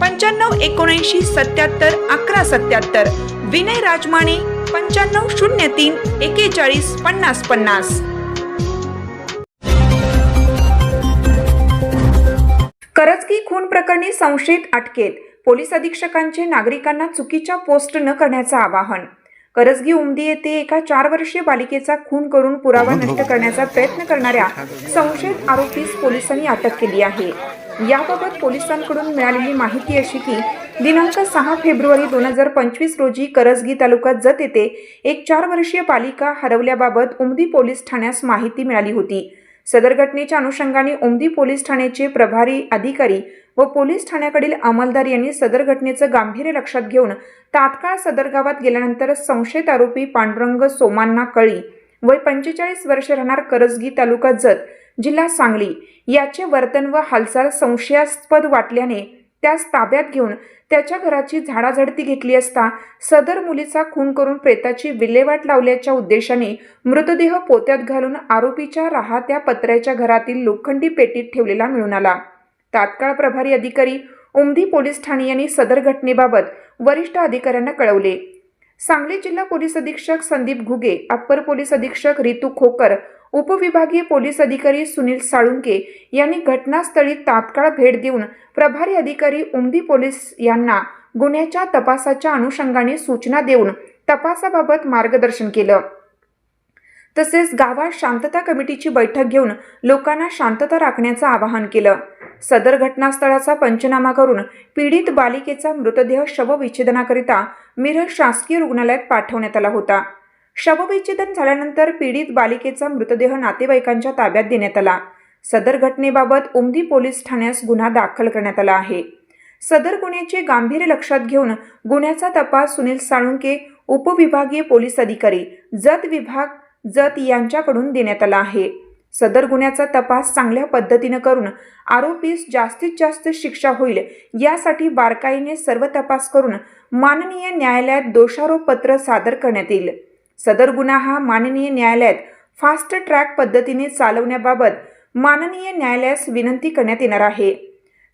पंच्याण्णव एकोणऐंशी सत्याहत्तर अकरा सत्याहत्तर. विनय राजमाने पंच्याण्णव शून्य तीन एकेचाळीस पन्नास पन्नास. करजगी खून प्रकरणी संशयित अटकेत. पोलीस अधीक्षकांचे नागरिकांना चुकीच्या पोस्ट न करण्याचं आवाहन. करजगी उमदी येथे एका चार वर्षीय बालिकेचा खून करून पुरावा नष्ट करण्याचा प्रयत्न करणाऱ्या संशयित आरोपीस पोलिसांनी अटक केली आहे. याबाबत पोलिसांकडून मिळालेली माहिती अशी की दिनांक सहा फेब्रुवारी दोन हजार पंचवीस रोजी करजगी तालुक्यात जत येथे एक चार वर्षीय बालिका हरवल्याबाबत उमदी पोलीस ठाण्यास माहिती मिळाली होती. सदर घटनेच्या अनुषंगाने उमदी पोलीस ठाण्याचे प्रभारी अधिकारी व पोलीस ठाण्याकडील अंमलदार यांनी सदर घटनेचं गांभीर्य लक्षात घेऊन तात्काळ सदर गावात गेल्यानंतर संशयित आरोपी पांडुरंग सोमांना कळी वय पंचेचाळीस वर्ष राहणार करजगी तालुका जत जिल्हा सांगली. याचे वर्तन व हालचाल संशयास्पद वाटल्याने त्यास ताब्यात घेऊन त्याच्या घराची झाडाझडती घेतली असता सदर मुलीचा खून करून प्रेताची विल्हेवाट लावल्याच्या उद्देशाने मृतदेह पोत्यात घालून आरोपीच्या राहत्या पत्र्याच्या घरातील लोखंडी पेटीत ठेवलेला मिळून आला. तात्काळ प्रभारी अधिकारी उमदी पोलीस ठाणे यांनी सदर घटनेबाबत वरिष्ठ अधिकाऱ्यांना कळवले. सांगली जिल्हा पोलीस अधीक्षक संदीप घुगे अप्पर पोलीस अधीक्षक रितू खोकर उपविभागीय पोलीस अधिकारी सुनील साळुंके यांनी घटनास्थळी तात्काळ भेट देऊन प्रभारी अधिकारी उमदी पोलीस यांना गुन्ह्याच्या तपासाच्या अनुषंगाने सूचना देऊन तपासाबाबत मार्गदर्शन केलं. तसेच गावात शांतता कमिटीची बैठक घेऊन लोकांना शांतता राखण्याचं आवाहन केलं. सदर घटनास्थळाचा पंचनामा करून पीडित बालिकेचा मृतदेह शवविच्छेदनाकरिता मिरज शासकीय रुग्णालयात पाठवण्यात आला होता. शवविच्छेदन झाल्यानंतर पीडित बालिकेचा मृतदेह नातेवाईकांच्या ताब्यात देण्यात आला. सदर घटनेबाबत उमदी पोलीस ठाण्यास गुन्हा दाखल करण्यात आला आहे. सदर गुन्ह्याचे गांभीर्य लक्षात घेऊन गुन्ह्याचा तपास सुनील साळुंके उपविभागीय पोलीस अधिकारी जत विभाग जत यांच्याकडून देण्यात आला आहे. सदर गुन्ह्याचा तपास चांगल्या पद्धतीनं करून आरोपीस जास्तीत जास्त शिक्षा होईल यासाठी बारकाईने सर्व तपास करून माननीय न्यायालयात दोषारोपपत्र सादर करण्यात येईल. सदर गुन्हा हा माननीय न्यायालयात फास्ट ट्रॅक पद्धतीने चालवण्याबाबत माननीय न्यायालयास विनंती करण्यात येणार आहे.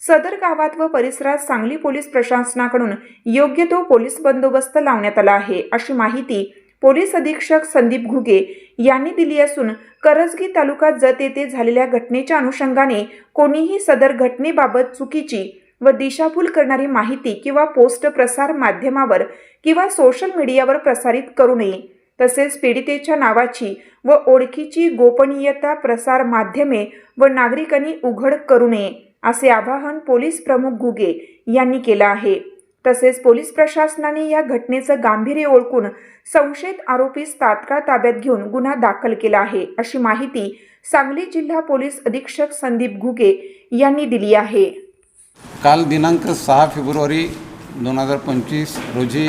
सदर गावात व परिसरात सांगली पोलीस प्रशासनाकडून योग्य तो पोलीस बंदोबस्त लावण्यात आला आहे अशी माहिती पोलीस अधीक्षक संदीप घुगे यांनी दिली असून करजगी तालुका जत येथे झालेल्या घटनेच्या अनुषंगाने कोणीही सदर घटनेबाबत चुकीची व दिशाभूल करणारी माहिती किंवा पोस्ट प्रसार माध्यमावर किंवा सोशल मीडियावर प्रसारित करू नये. तसेच पीडितेच्या नावाची व ओळखीची गोपनीयता प्रसार माध्यमे व नागरिकांनी उघड करू नये असे आवाहन पोलीस प्रमुख घुगे यांनी केलं आहे. तसेच पोलीस प्रशासनाने या घटनेचं गांभीर्य ओळखून संशयित आरोपीस तात्काळ ताब्यात घेऊन गुन्हा दाखल केला आहे अशी माहिती सांगली जिल्हा पोलीस अधीक्षक संदीप घुगे यांनी दिली आहे. काल दिनांक सहा फेब्रुवारी दोन हजार पंचवीस रोजी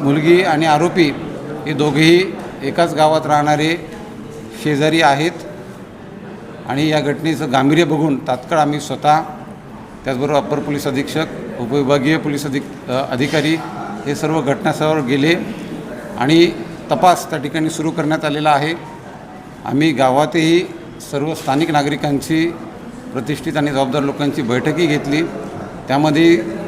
मुलगी आणि आरोपी हे दोघेही एकाच गावात राहणारे शेजारी आहेत. आणि या घटनेचं गांभीर्य बघून तात्काळ आम्ही स्वतः त्याचबरोबर अप्पर पोलीस अधीक्षक उपविभागीय पोलीस अधिक अधिकारी हे सर्व घटनास्थळावर गेले आणि तपास त्या ठिकाणी सुरू करण्यात आलेला आहे. आम्ही गावातही सर्व स्थानिक नागरिकांची प्रतिष्ठित आणि जबाबदार लोकांची बैठकही घेतली. त्यामध्ये